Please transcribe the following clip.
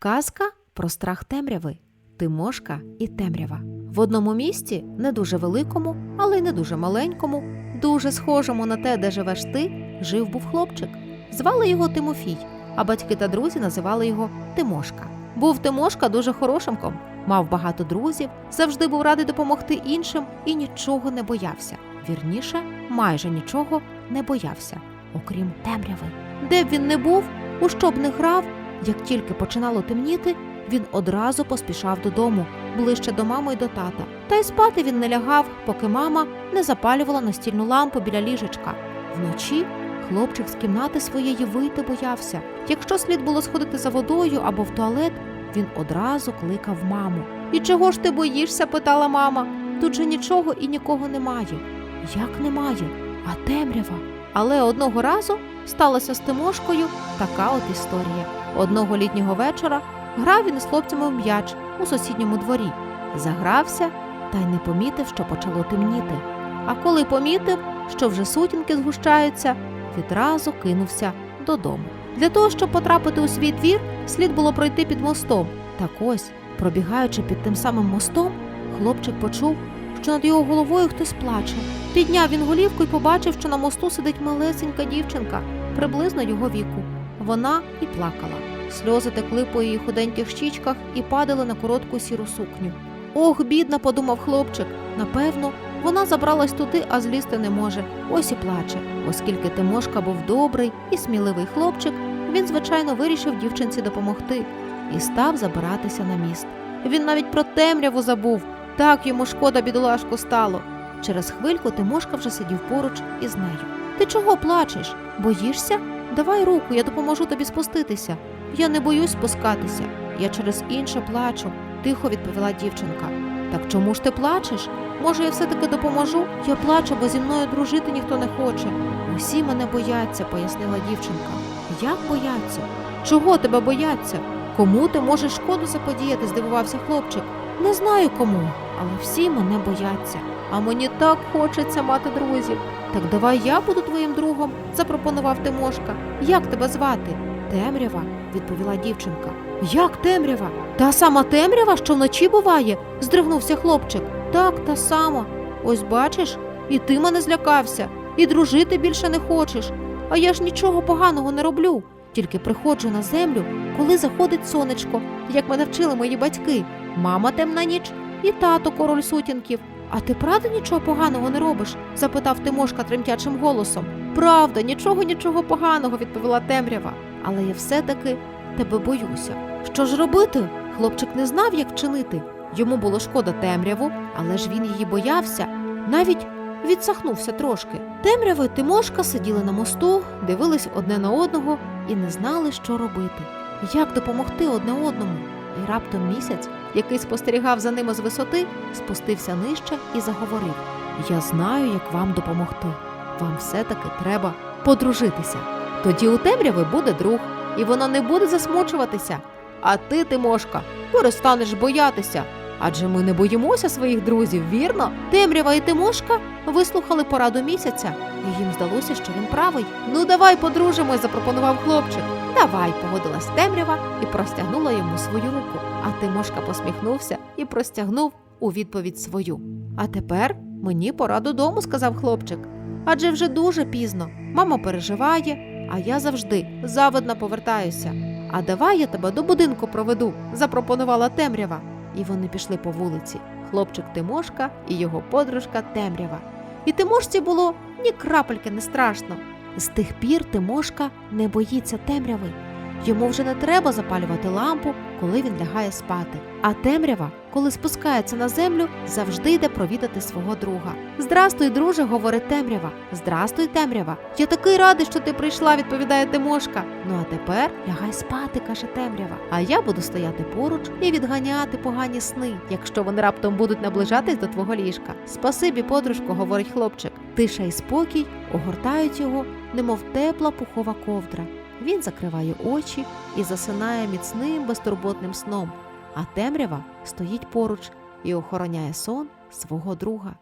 Казка про страх темряви. Тимошка і темрява. В одному місті, не дуже великому, але й не дуже маленькому, дуже схожому на те, де живеш ти, жив був хлопчик. Звали його Тимофій, а батьки та друзі називали його Тимошка. Був Тимошка дуже хорошимком, мав багато друзів, завжди був радий допомогти іншим і нічого не боявся. Вірніше, майже нічого не боявся, окрім темряви. Де б він не був, у що б не грав, як тільки починало темніти, він одразу поспішав додому, ближче до мами й до тата. Та й спати він не лягав, поки мама не запалювала настільну лампу біля ліжечка. Вночі хлопчик з кімнати своєї вийти боявся. Якщо слід було сходити за водою або в туалет, він одразу кликав маму. І чого ж ти боїшся? питала мама. Тут же нічого і нікого немає. Як немає? А темрява. Але одного разу сталася з Тимошкою така от історія. Одного літнього вечора грав він із хлопцями в м'яч у сусідньому дворі. Загрався та й не помітив, що почало темніти. А коли помітив, що вже сутінки згущаються, відразу кинувся додому. Для того, щоб потрапити у свій двір, слід було пройти під мостом. Так ось, пробігаючи під тим самим мостом, хлопчик почув, що над його головою хтось плаче. Підняв він голівку і побачив, що на мосту сидить малесенька дівчинка, приблизно його віку. Вона і плакала. Сльози текли по її худеньких щічках і падали на коротку сіру сукню. Ох, бідна, подумав хлопчик. Напевно, вона забралась туди, а злізти не може. Ось і плаче. Оскільки Тимошка був добрий і сміливий хлопчик, він, звичайно, вирішив дівчинці допомогти і став забиратися на міст. Він навіть про темряву забув. Так йому шкода бідолашку стало. Через хвильку Тимошка вже сидів поруч із нею. Ти чого плачеш? Боїшся? Давай руку, я допоможу тобі спуститися. Я не боюсь спускатися. Я через інше плачу, тихо відповіла дівчинка. Так чому ж ти плачеш? Може, я все-таки допоможу? Я плачу, бо зі мною дружити ніхто не хоче. Усі мене бояться, пояснила дівчинка. Як бояться? Чого тебе бояться? Кому ти можеш шкоду заподіяти? здивувався хлопчик. Не знаю кому, але всі мене бояться. А мені так хочеться мати друзів. Так давай я буду твоїм другом, запропонував Тимошка. Як тебе звати? Темрява, відповіла дівчинка. Як темрява? Та сама темрява, що вночі буває? здригнувся хлопчик. Так, та сама. Ось бачиш, і ти мене злякався, і дружити більше не хочеш. А я ж нічого поганого не роблю. Тільки приходжу на землю, коли заходить сонечко, як мене вчили мої батьки. Мама темна ніч і тато король сутінків. А ти правда нічого поганого не робиш? запитав Тимошка тремтячим голосом. Правда, нічого, нічого поганого, відповіла темрява. Але я все-таки тебе боюся. Що ж робити? Хлопчик не знав, як вчинити. Йому було шкода темряву, але ж він її боявся. Навіть відсахнувся трошки. Темрява й Тимошка сиділи на мосту, дивились одне на одного і не знали, що робити. Як допомогти одне одному? І раптом місяць, який спостерігав за ними з висоти, спустився нижче і заговорив: Я знаю, як вам допомогти. Вам все-таки треба подружитися. Тоді у темряви буде друг, і вона не буде засмучуватися. А ти, Тимошка, перестанеш боятися. Адже ми не боїмося своїх друзів, вірно? Темрява і Тимошка вислухали пораду місяця, і їм здалося, що він правий. Ну, давай подружимось, запропонував хлопчик. Давай, погодилась темрява і простягнула йому свою руку. А Тимошка посміхнувся і простягнув у відповідь свою. А тепер мені пора додому, сказав хлопчик. Адже вже дуже пізно. Мама переживає, а я завжди завидно повертаюся. А давай я тебе до будинку проведу, запропонувала темрява. І вони пішли по вулиці. Хлопчик Тимошка і його подружка Темрява. І Тимошці було ні крапельки не страшно. З тих пір Тимошка не боїться темряви. Йому вже не треба запалювати лампу, коли він лягає спати. А темрява, коли спускається на землю, завжди йде провідати свого друга. Здрастуй, друже, говорить темрява. Здрастуй, темрява. Я такий радий, що ти прийшла, відповідає Тимошка. Ну а тепер лягай спати, каже темрява. А я буду стояти поруч і відганяти погані сни, якщо вони раптом будуть наближатись до твого ліжка. Спасибі, подружко, говорить хлопчик. Тиша і спокій огортають його, немов тепла пухова ковдра. Він закриває очі і засинає міцним безтурботним сном, а темрява стоїть поруч і охороняє сон свого друга.